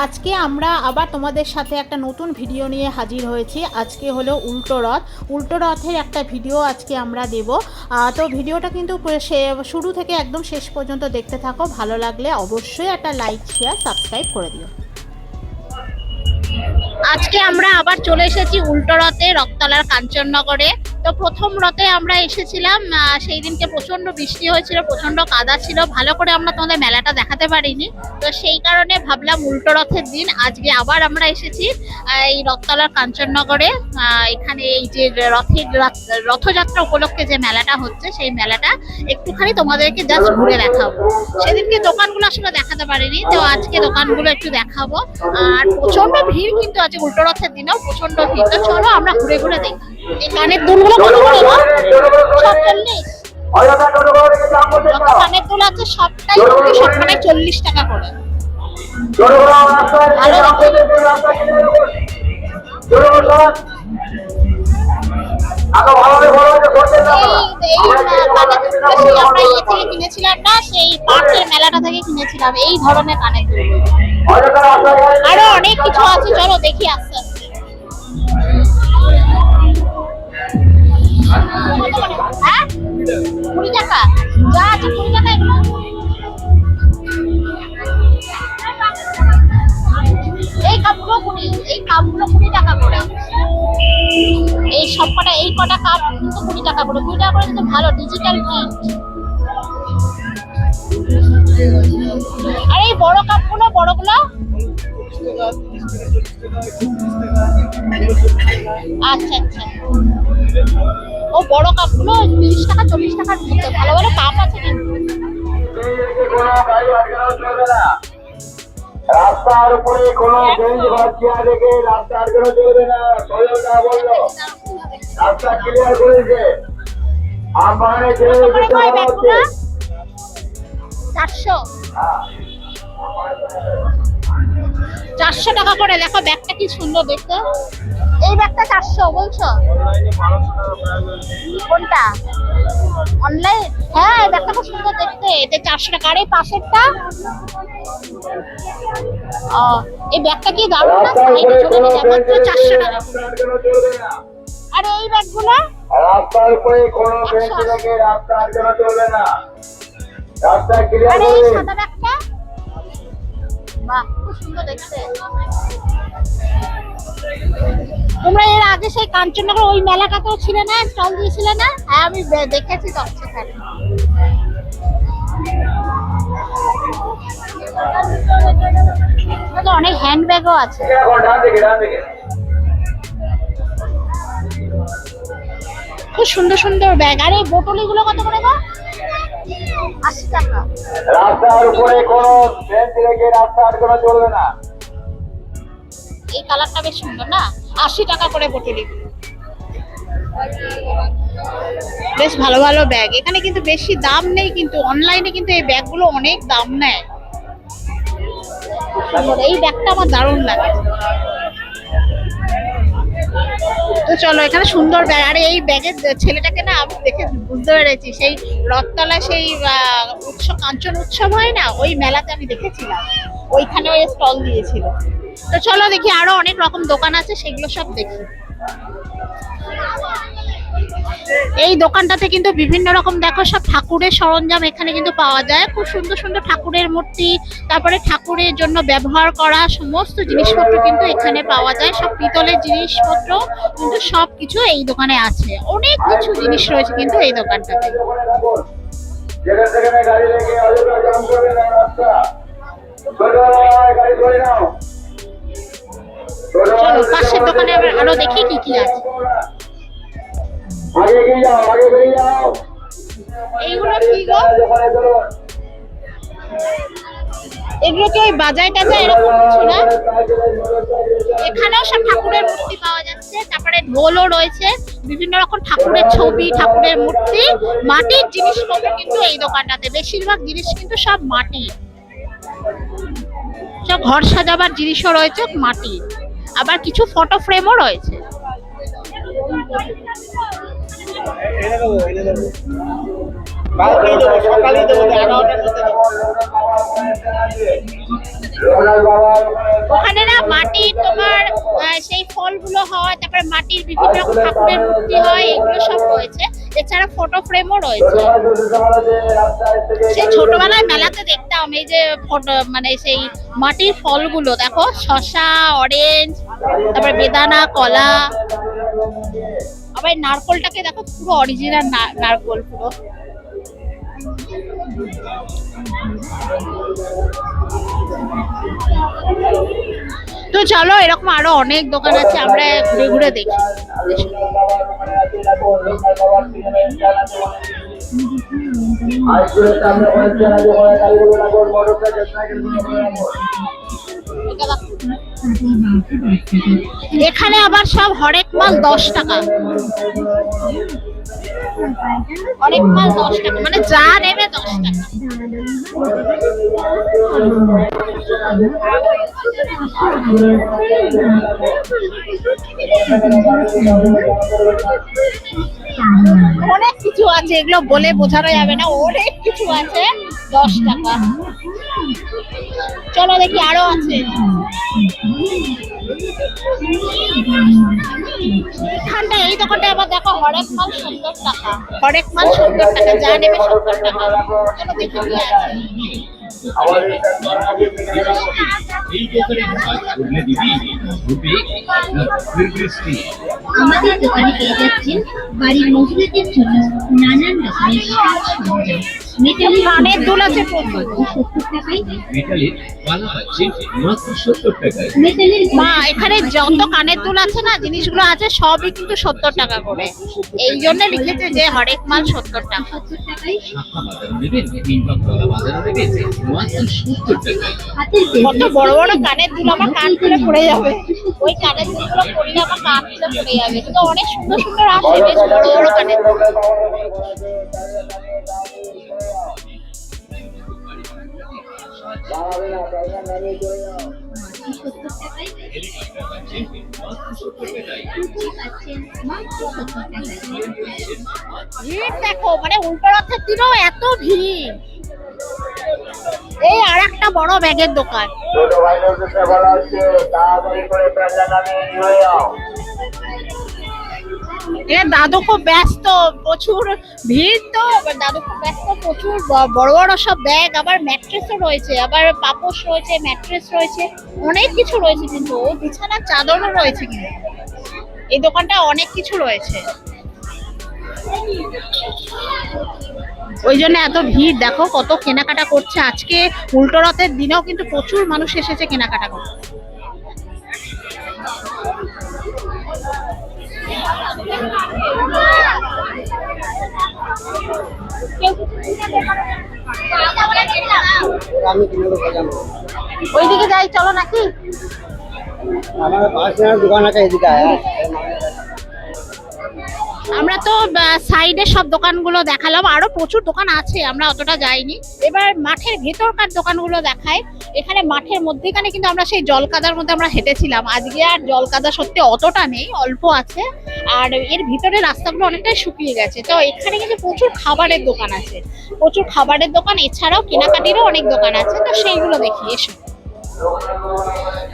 আজকে আমরা আবার তোমাদের সাথে একটা নতুন ভিডিও নিয়ে হাজির হয়েছি। আজকে হলো উল্টো রথ। উল্টো রথের একটা ভিডিও আজকে আমরা দেব। তো ভিডিওটা কিন্তু শুরু থেকে একদম শেষ পর্যন্ত দেখতে থাকো। ভালো লাগলে অবশ্যই একটা লাইক শেয়ার সাবস্ক্রাইব করে দিও। আজকে আমরা আবার চলে এসেছি উল্টো রথে রক্তলার কাঞ্চননগরে। তো প্রথম রথে আমরা এসেছিলাম সেই দিনকে প্রচণ্ড বৃষ্টি হয়েছিল প্রচণ্ড কাদা ছিল, ভালো করে আমরা তোমাদের মেলাটা দেখাতে পারিনি। তো সেই কারণে ভাবলাম উল্টো রথের দিন, আজকে আবার আমরা এসেছি এই রথতলার কাঞ্চননগরে এখানে এই যে রথের রথযাত্রা উপলক্ষে যে মেলাটা হচ্ছে, সেই মেলাটা একটুখানি তোমাদেরকে জাস্ট ঘুরে দেখাবো। সেদিনকে দোকানগুলো আসলে দেখাতে পারিনি, তো আজকে দোকানগুলো একটু দেখাবো। আর প্রচণ্ড ভিড় কিন্তু আছে উল্টো রথের দিনেও প্রচণ্ড ভিড়, তো চলো আমরা ঘুরে ঘুরে দেখি। এই কানের কত করে গো? সাতচল্লিশ যত কানের দুল আছে সবটাই কিন্তু চল্লিশ টাকা করে। ভালো এই এই আহ, কানের দুলগুলো সেই আমরা থেকে কিনেছিলাম না সেই পার্কের মেলাটা থেকে কিনেছিলাম এই ধরনের কানের দুল। আরও অনেক কিছু আছে চলো দেখি আস্তে আস্তে। হ্যাঁ কুড়ি টাকা যা আছে কুড়ি টাকা এগুলো এই কাপগুলো কুড়ি এই কাপগুলো কুড়ি টাকা করে এই সব কটা এই কটা কাপ কিন্তু কুড়ি টাকা করে কুড়ি টাকা করে কিন্তু ভালো ডিজিটাল প্রিন্ট আর এই বড় কাপগুলো বড়গুলো আচ্ছা আচ্ছা। ও বড় কাপগুলো তিরিশ টাকা চল্লিশ টাকার মধ্যে। ভালো ভালো কাপ আছে কিন্তু। রাস্তার উপরে কোনো বেঞ্চ বাচ্চা রেখে রাস্তা আটকানো চলবে না। টয়োটা বলল রাস্তা ক্লিয়ার করেছে। আমবাগানে ছেড়ে যেতে হচ্ছে চারশো। চারশো টাকা করে দেখো ব্যাগটা কি সুন্দর দেখতে। এই ব্যাগটা চারশো বলছো? কোনটা? অনলাইন হ্যাঁ এই ব্যাগটা খুব সুন্দর দেখতে। এটা চারশো টাকা। আর এই পাশেরটা? ও, এই ব্যাগটা কি দারুণ না? রাস্তার সাইডে চলে যাবে মাত্র চারশো টাকা। আর এই ব্যাগগুলো? রাস্তার উপরে কোনো বেঞ্চ আচ্ছা। রেখে রাস্তা চলবে না। রাস্তা ক্লিয়ার আর এই সাদা ব্যাগটা? বাহ। সুন্দর তোমরা এর আগে সেই কাঞ্চননগর ওই মেলাটাতেও ছিলে না? স্টল দিয়েছিলে না? হ্যাঁ আমি দেখেছি তো সেখানে। অনেক হ্যান্ড ব্যাগও আছে। খুব সুন্দর সুন্দর ব্যাগ। আর এই বোতলিগুলো কত করে গো? রাস্তার উপরে কোনো বেঞ্চ রেখে রাস্তা আটকানো চলবে না। এই কালারটা বেশ সুন্দর না? আশি টাকা করে বোতলি বেশ ভালো ভালো ব্যাগ এখানে কিন্তু বেশি দাম নেই কিন্তু অনলাইনে কিন্তু এই ব্যাগগুলো অনেক দাম নেয়। এই ব্যাগটা আমার দারুণ লাগে। তো চলো, এখানে সুন্দর ব্যাগ। আরে, এই ব্যাগের ছেলেটাকে না আমি দেখে বুঝতে পেরেছি। সেই রথতলা সেই উৎসব, কাঞ্চন উৎসব হয় না? ওই মেলাতে আমি দেখেছিলাম। ওইখানে ওই স্টল দিয়েছিল। তো চলো দেখি, আরও অনেক রকম দোকান আছে, সেগুলো সব দেখি। এই দোকানটাতে কিন্তু বিভিন্ন রকম দেখো সব ঠাকুরের সরঞ্জাম এখানে কিন্তু পাওয়া যায়। খুব সুন্দর সুন্দর ঠাকুরের মূর্তি তারপরে ঠাকুরের জন্য ব্যবহার করা সমস্ত জিনিসপত্র কিন্তু এখানে পাওয়া যায়। সব পিতলের জিনিসপত্র কিন্তু সব কিছু এই দোকানে আছে। অনেক কিছু জিনিস রয়েছে কিন্তু এই দোকানটাতে। যেখানে সেখানে গাড়ি রেখে অযথা জাম করবে না রাস্তা। গাড়ি ধরে নাও। চলো পাশের দোকানে আরও দেখি কি কি আছে। আগে এগিয়ে যাও, আগে বেরিয়ে যাও। এইগুলো কি গো? এগুলো কি ওই বাজায় টাজায় এরকম কিছু না? এখানেও সব ঠাকুরের মূর্তি পাওয়া যাচ্ছে, তারপরে ঢোলও রয়েছে, বিভিন্ন রকম ঠাকুরের ছবি, ঠাকুরের মূর্তি, মাটির জিনিসপত্র কিন্তু এই দোকানটাতে, বেশিরভাগ জিনিস কিন্তু সব মাটি। সব ঘর সাজাবার জিনিসও রয়েছে মাটি আবার কিছু ফটো ফ্রেমও রয়েছে। ওখানে না মাটির তোমার সেই ফলগুলো হয়, তারপরে মাটির বিভিন্ন রকম ঠাকুরের মূর্তি হয়, এগুলো সব রয়েছে। এছাড়া ফটো ফ্রেমও রয়েছে। সেই ছোটবেলায় মেলাতে দেখতাম এই যে ফটো মানে সেই মাটির ফলগুলো। দেখো শসা অরেঞ্জ তারপরে বেদানা, কলা। এই নারকলটাকে দেখো পুরো অরিজিনাল নারকল পুরো। তো চলো, এরকম আরও অনেক দোকান আছে, আমরা ঘুরে ঘুরে দেখি। সামনে এখানে আবার সব হরেক মাল দশ টাকা। হরেক মাল দশ টাকা মানে যা নেবে দশ টাকা। অনেক কিছু আছে, এগুলো বলে বোঝানো যাবে না, অনেক কিছু আছে দশ টাকা। চলো দেখি আরও আছে। এখানটা এই দোকানটা আবার দেখো, হরেক মাল সত্তর টাকা। হরেক মাল সত্তর টাকা, যা নেবে সত্তর টাকা। চলো দেখি কি আছে। আমাদের দোকানে পেয়ে যাচ্ছেন বাড়ির মহিলাদের জন্য নানান রকমের সাজ সরঞ্জাম। কানের দুল আছে প্রচুর মেটালের পালা পাচ্ছে মাত্র সত্তর টাকায়। মা এখানে যত কানের দুল আছে না জিনিসগুলো আছে সবই কিন্তু সত্তর টাকা করে। এই জন্য লিখেছে যে হরেক মাল সত্তর টাকা। কত বড় বড় কানের দুল আমার কান খুলে পড়ে যাবে। ওই কানের দুলগুলো পড়লে আমার কান খুলে পড়ে যাবে। কিন্তু অনেক সুন্দর সুন্দর আছে বেশ বড় বড় কানের দুল। ভিড় দেখো মানে উল্টো রথের এত ভিড়। এই আর বড় ব্যাগের দোকান। ছোট ভাইদেরকে বলা হচ্ছে, তাড়াতাড়ি করে প্যান্ডা নামিয়ে নিয়ে যাও। এ দাদু খুব ব্যস্ত, প্রচুর ভিড় তো দাদু খুব ব্যস্ত, প্রচুর বড় বড় সব ব্যাগ, আবার ম্যাট্রেসও রয়েছে, আবার পাপোশ রয়েছে, ম্যাট্রেস রয়েছে, অনেক কিছু রয়েছে কিন্তু, ও বিছানার চাদরও রয়েছে কিন্তু। এই দোকানটা অনেক কিছু রয়েছে। ওই জন্য এত ভিড়, দেখো কত কেনাকাটা করছে। আজকে উল্টো রথের দিনেও কিন্তু প্রচুর মানুষ এসেছে কেনাকাটা করতে। ওইদিকে যাই চলো নাকি? আমার পাশে দোকান আছে এদিকে আমরা তো সাইডে সব দোকানগুলো দেখালাম। আরও প্রচুর দোকান আছে, আমরা অতটা যাইনি। এবার মাঠের ভেতরকার দোকানগুলো দেখায় এখানে মাঠের মধ্যেখানে কিন্তু আমরা সেই জলকাদার মধ্যে আমরা হেঁটেছিলাম। আজকে আর জলকাদা সত্যি অতটা নেই, অল্প আছে। আর এর ভিতরে রাস্তাগুলো অনেকটাই শুকিয়ে গেছে। তো এখানে কিন্তু প্রচুর খাবারের দোকান আছে। প্রচুর খাবারের দোকান, এছাড়াও কেনাকাটিরও অনেক দোকান আছে। তো সেইগুলো দেখি, এসো।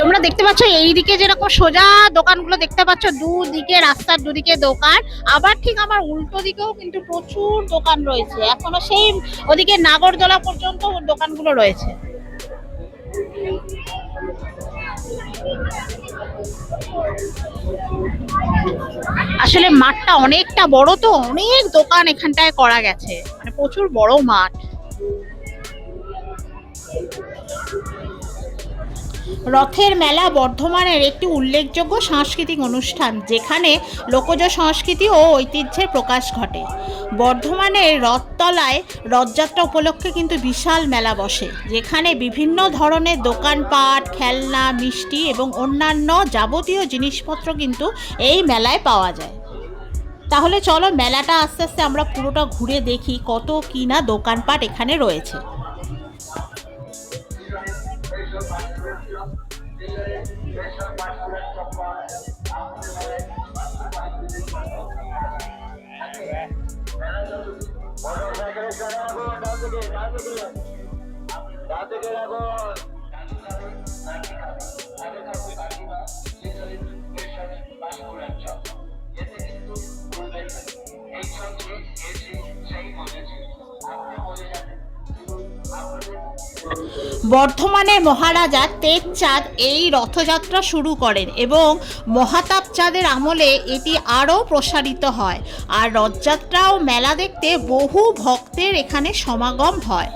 তোমরা দেখতে পাচ্ছ এইদিকে যেরকম সোজা দোকানগুলো দেখতে পাচ্ছ, দুদিকে রাস্তার দুদিকে দোকান। আবার ঠিক আমার উল্টো দিকেও কিন্তু প্রচুর দোকান রয়েছে। এখনও সেই ওদিকে নাগরদোলা পর্যন্ত দোকানগুলো রয়েছে। আসলে মাঠটা অনেকটা বড় তো, অনেক দোকান এখানটায় করা গেছে। মানে প্রচুর বড় মাঠ। রথের মেলা বর্ধমানের একটি উল্লেখযোগ্য সাংস্কৃতিক অনুষ্ঠান, যেখানে লোকজ সংস্কৃতি ও ঐতিহ্যের প্রকাশ ঘটে। বর্ধমানের রথতলায় রথযাত্রা উপলক্ষে কিন্তু বিশাল মেলা বসে, যেখানে বিভিন্ন ধরনের দোকানপাট, খেলনা, মিষ্টি এবং অন্যান্য যাবতীয় জিনিসপত্র কিন্তু এই মেলায় পাওয়া যায়। তাহলে চলো মেলাটা আস্তে আস্তে আমরা পুরোটা ঘুরে দেখি কত কি না দোকানপাট এখানে রয়েছে। রাখো ডান দিকে ডান দিকে ডান দিকে রাখো বর্ধমানের মহারাজা তেজচাঁদ এই রথযাত্রা শুরু করেন এবং মহাতাপ চাঁদের আমলে এটি আরও প্রসারিত হয়। আর রথযাত্রা ও মেলা দেখতে বহু ভক্তের এখানে সমাগম হয়।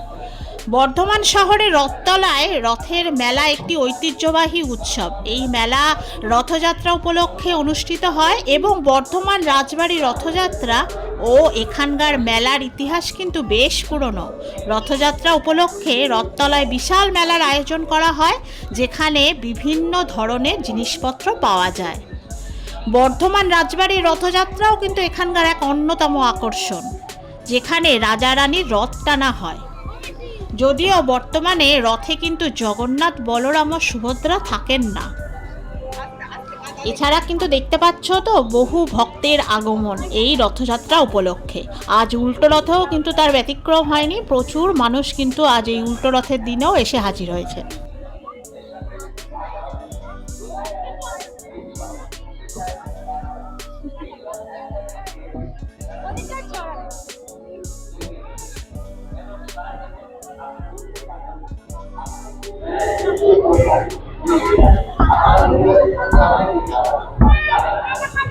বর্ধমান শহরের রথতলায় রথের মেলা একটি ঐতিহ্যবাহী উৎসব। এই মেলা রথযাত্রা উপলক্ষে অনুষ্ঠিত হয় এবং বর্ধমান রাজবাড়ি রথযাত্রা ও এখানকার মেলার ইতিহাস কিন্তু বেশ পুরনো। রথযাত্রা উপলক্ষে রথতলায় বিশাল মেলার আয়োজন করা হয়, যেখানে বিভিন্ন ধরনের জিনিসপত্র পাওয়া যায়। বর্ধমান রাজবাড়ির রথযাত্রাও কিন্তু এখানকার এক অন্যতম আকর্ষণ, যেখানে রাজা রানীর রথ টানা হয়। যদিও বর্তমানে রথে কিন্তু জগন্নাথ, বলরাম ও সুভদ্রা থাকেন না। এছাড়া কিন্তু দেখতে পাচ্ছ তো, বহু ভক্তের আগমন এই রথযাত্রা উপলক্ষে। আজ উল্টো রথেও কিন্তু তার ব্যতিক্রম হয়নি, প্রচুর মানুষ কিন্তু আজ এই উল্টো রথের দিনেও এসে হাজির হয়েছে।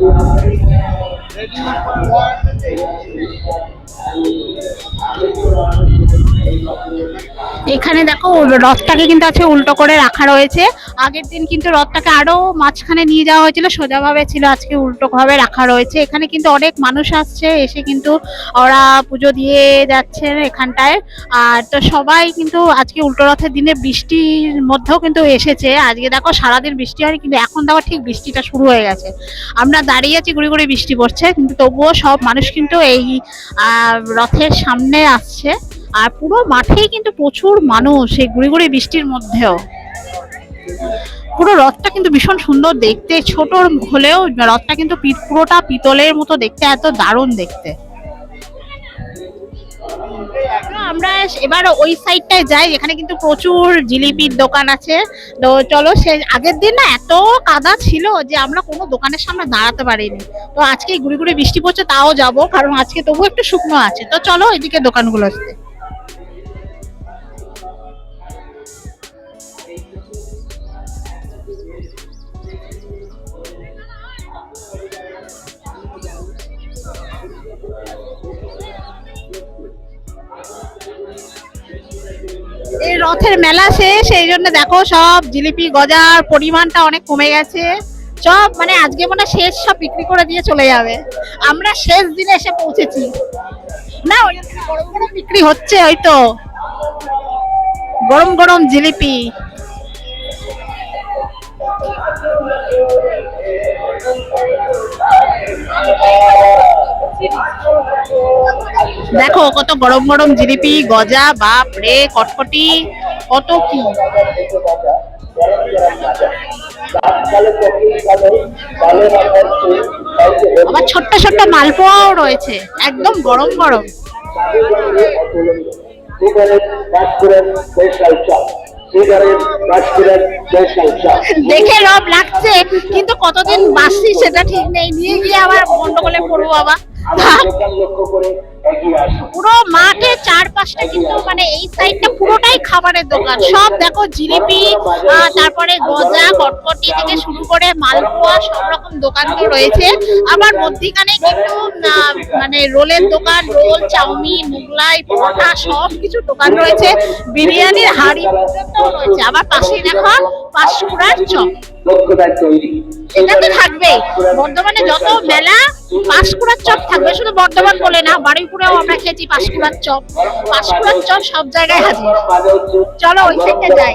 Thank you. এখানে দেখো, রথটাকে কিন্তু আছে উল্টো করে রাখা রয়েছে। আগের দিন কিন্তু রথটাকে আরও মাঝখানে নিয়ে যাওয়া হয়েছিল, সোজাভাবে ছিল, আজকে উল্টো ভাবে রাখা রয়েছে। এখানে কিন্তু অনেক মানুষ আসছে, এসে কিন্তু ওরা পুজো দিয়ে যাচ্ছেন এখানটায়। আর তো সবাই কিন্তু আজকে উল্টো রথের দিনে বৃষ্টির মধ্যেও কিন্তু এসেছে। আজকে দেখো, সারাদিন বৃষ্টি হয়নি, কিন্তু এখন দেখো ঠিক বৃষ্টিটা শুরু হয়ে গেছে। আমরা দাঁড়িয়ে আছি, গুড়ি গুড়ি বৃষ্টি পড়ছে, কিন্তু তবুও সব মানুষ কিন্তু এই রথের সামনে আসছে। আর পুরো মাঠেই কিন্তু প্রচুর মানুষ এই গুড়ি গুড়ি বৃষ্টির মধ্যেও। পুরো রথটা কিন্তু ভীষণ সুন্দর দেখতে, ছোট হলেও রথটা কিন্তু পুরোটা পিতলের মতো দেখতে, এত দারুণ দেখতে। আমরা এবার ওই সাইডটায় যাই এখানে কিন্তু প্রচুর জিলিপির দোকান আছে। তো চলো সে আগের দিন না এত কাদা ছিল যে আমরা কোনো দোকানের সামনে দাঁড়াতে পারিনি। তো আজকে গুড়ি গুড়ি বৃষ্টি পড়ছে, তাও যাব, কারণ আজকে তবু একটু শুকনো আছে। তো চলো এদিকে দোকানগুলো আসতে রথের মেলা শেষ, এই জন্য দেখো সব জিলিপি গজার পরিমাণটা অনেক কমে গেছে। সব মানে আজকে মনে শেষ, সব বিক্রি করে দিয়ে চলে যাবে। আমরা শেষ দিনে এসে পৌঁছেছি। না, ওই গরম গরম বিক্রি হচ্ছে ওই তো। গরম গরম জিলিপি। দেখো, কত গরম গরম জিলিপি, গজা, বাপ রে, কটকটি, কত কি? আবার ছোট্ট ছোট্ট মালপোয়াও রয়েছে, একদম গরম গরম। দেখে রব লাগছে, কিন্তু কতদিন বাসি সেটা ঠিক নেই। নিয়ে গিয়ে আবার গন্ডগোলে পড়ব বাবা। লক্ষ্য করে পুরো মাঠে চারপাশটা কিন্তু মানে এই সাইডটা পুরোটাই খাবারের দোকান। সব দেখো জিলিপি তারপরে গজা, কটকটি থেকে শুরু করে মালপোয়া, সব রকম দোকানগুলো রয়েছে। আবার মধ্যিখানে কিন্তু মানে রোলের দোকান, রোল, চাউমিন, মোগলাই, পরোটা, সব কিছু দোকান রয়েছে। বিরিয়ানির হাড়ি পর্যন্তও রয়েছে। আবার পাশে দেখো পাঁশকুড়ার চপ। দক্ষতায় তৈরি। এটা তো থাকবেই। বর্ধমানে যত মেলা পাঁশকুড়ার চপ থাকবে শুধু বর্ধমান বলে না বারুইপুরেও আমরা খেয়েছি পাঁশকুড়ার চপ। পাঁশকুড়ার চপ সব জায়গায় হাজির। চলো ওই সাইডে যাই।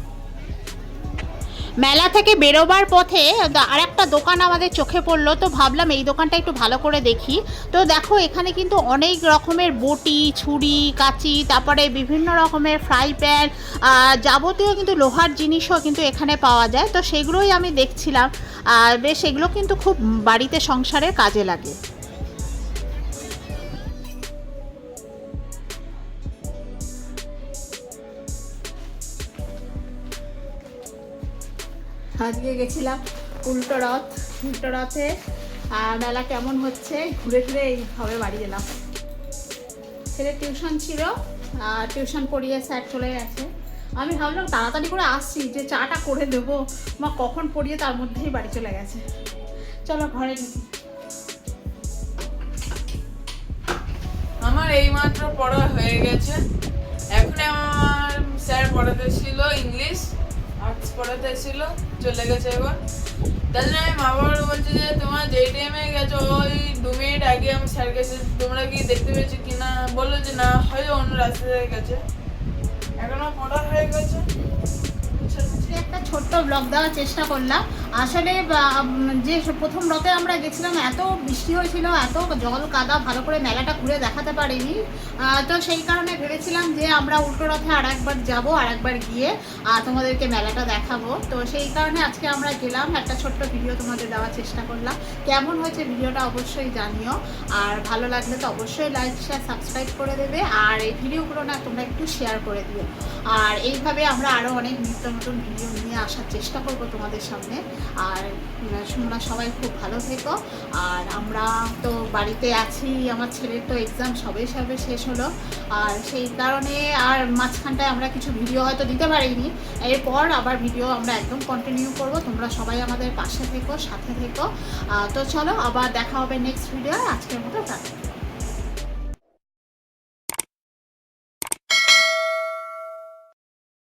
মেলা থেকে বেরোবার পথে আর একটা দোকান আমাদের চোখে পড়ল। তো ভাবলাম এই দোকানটা একটু ভালো করে দেখি। তো দেখো, এখানে কিন্তু অনেক রকমের বটি, ছুরি, কাঁচি, তারপরে বিভিন্ন রকমের ফ্রাই প্যান যাবতীয় কিন্তু লোহার জিনিসও কিন্তু এখানে পাওয়া যায়। তো সেগুলোই আমি দেখছিলাম। আর বেশ, এগুলো কিন্তু খুব বাড়িতে সংসারের কাজে লাগে। আজকে গেছিলাম উল্টো রথ উল্টো রথে। আহ, মেলা কেমন হচ্ছে? ঘুরে ঘুরে এইভাবে বাড়ি এলাম। ছেলে টিউশন ছিল আর টিউশন পড়িয়ে স্যার চলে গেছে। আমি ভাবলাম তাড়াতাড়ি করে আসছি যে চাটা করে দেবো। মা কখন পড়িয়ে তার মধ্যেই বাড়ি চলে গেছে। চলো ঘরে আমার এইমাত্র পড়া হয়ে গেছে। এখন আমার স্যার পড়াতে ছিল ইংলিশ আর্টস পড়াতে ছিল। চলে গেছে এবার। তার জন্য আমি মা বাবার বলছি যে, তোমার যেই টাইমে গেছো, ওই দু মিনিট আগে আমি স্যার গেছে তোমরা কি দেখতে পেয়েছ কি না? বলল যে, না হয়তো অন্য রাস্তা থেকে গেছে। এখনও পড়া হয়ে গেছে। একটা ছোট্ট ব্লগ দেওয়ার চেষ্টা করলাম। আসলে যে প্রথম রথে আমরা গেছিলাম, এত বৃষ্টি হয়েছিল, এত জল কাদা, ভালো করে মেলাটা ঘুরে দেখাতে পারিনি। তো সেই কারণে ভেবেছিলাম যে আমরা উল্টো রথে আর একবার যাব, আর একবার গিয়ে তোমাদেরকে মেলাটা দেখাবো। তো সেই কারণে আজকে আমরা গেলাম, একটা ছোট্ট ভিডিও তোমাদের দেওয়ার চেষ্টা করলাম। কেমন হয়েছে ভিডিওটা অবশ্যই জানিও। আর ভালো লাগলে তো অবশ্যই লাইক শেয়ার সাবস্ক্রাইব করে দেবে। আর এই ভিডিওগুলো না তোমরা একটু শেয়ার করে দিও। আর এইভাবে আমরা আরও অনেক নিত্য নতুন ভিডিও নিয়ে আসার চেষ্টা করব তোমাদের সামনে। আর তোমরা সবাই খুব ভালো থেকো। আর আমরা তো বাড়িতে আছি, আমার ছেলের তো এক্সাম সবে সবে শেষ হলো। আর সেই কারণে আর মাঝখানটায় আমরা কিছু ভিডিও হয়তো দিতে পারিনি। এরপর আবার ভিডিও আমরা একদম কন্টিনিউ করব। তোমরা সবাই আমাদের পাশে থেকো, সাথে থেকো। তো চলো, আবার দেখা হবে নেক্সট ভিডিও আজকের মতো টাটা।